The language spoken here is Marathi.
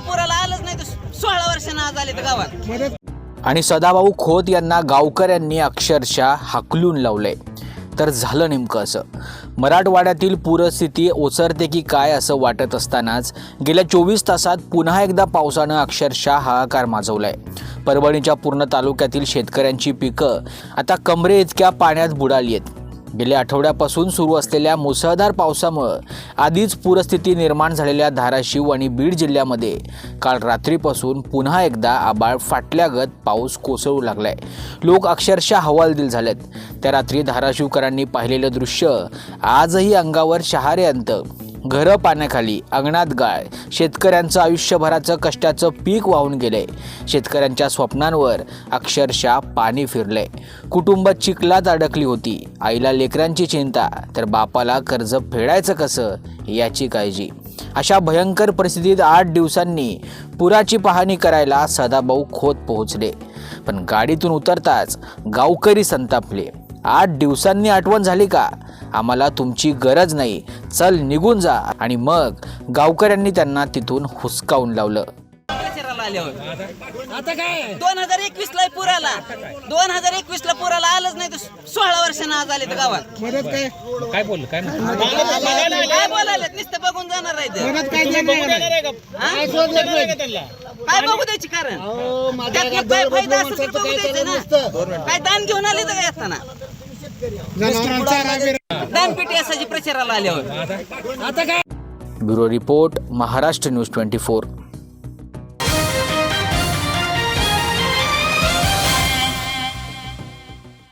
पुराला आलंच नाही तर सोळा वर्षांना आज आले तर गावात. आणि सदाभाऊ खोत यांना गावकऱ्यांनी अक्षरशः हाकलून लावलंय. तर झालं नेमकं असं. मराठवाड्यातील पूरस्थिती ओसरते की काय असं वाटत असतानाच गेल्या चोवीस तासात पुन्हा एकदा पावसानं अक्षरशः हाहाकार माजवलाय. परभणीच्या पूर्ण तालुक्यातील शेतकऱ्यांची पिकं आता कमरे इतक्या पाण्यात बुडाली आहेत. गेल्या आठवड्यापासून सुरू असलेल्या मुसळधार पावसामुळं आधीच पूरस्थिती निर्माण झालेल्या धाराशिव आणि बीड जिल्ह्यामध्ये काल रात्रीपासून पुन्हा एकदा आबाळ फाटल्यागत पाऊस कोसळू लागलाय. लोक अक्षरशः हवालदिल झालेत. त्या रात्री धाराशिवकरांनी पाहिलेलं दृश्य आजही अंगावर शहारे अंत. घरं पाण्याखाली अंगणात गाळ शेतकऱ्यांचं आयुष्यभराचं कष्टाचं पीक वाहून गेले. शेतकऱ्यांच्या स्वप्नांवर अक्षरशः पाणी फिरले. कुटुंब चिखलात अडकली होती. आईला लेकरांची चिंता तर बापाला कर्ज फेडायचं कसं याची काळजी. अशा भयंकर परिस्थितीत आठ दिवसांनी पुराची पाहणी करायला सदाभाऊ खोत पोहोचले. पण गाडीतून उतरताच गावकरी संतापले. आठ दिवसांनी आठवण झाली का? आम्हाला तुमची गरज नाही. चल निघून जा. आणि मग गावकऱ्यांनी त्यांना तिथून हुसकावून लावलं. आता काय? दोन हजार एकवीस ला पुराला. दोन हजार एकवीस ला पुराला आलंच नाही तर सोळा वर्षांना आज आले तर गावात. मदत काय? काय बोललं? काय नाही काय? बोलायला नुसतं बघून जाणार आहे काय. हा? बघू द्यायची कारण अहो, माझ्या त्यातनं घरात काय दोन फायदा असेल तर बघू काय द्यायचं ना. काय दान घेऊन आले तर काय जनावरांचा आहे. दानपेटी असायची प्रचाराला आल्यावर bureau report Maharashtra news twenty four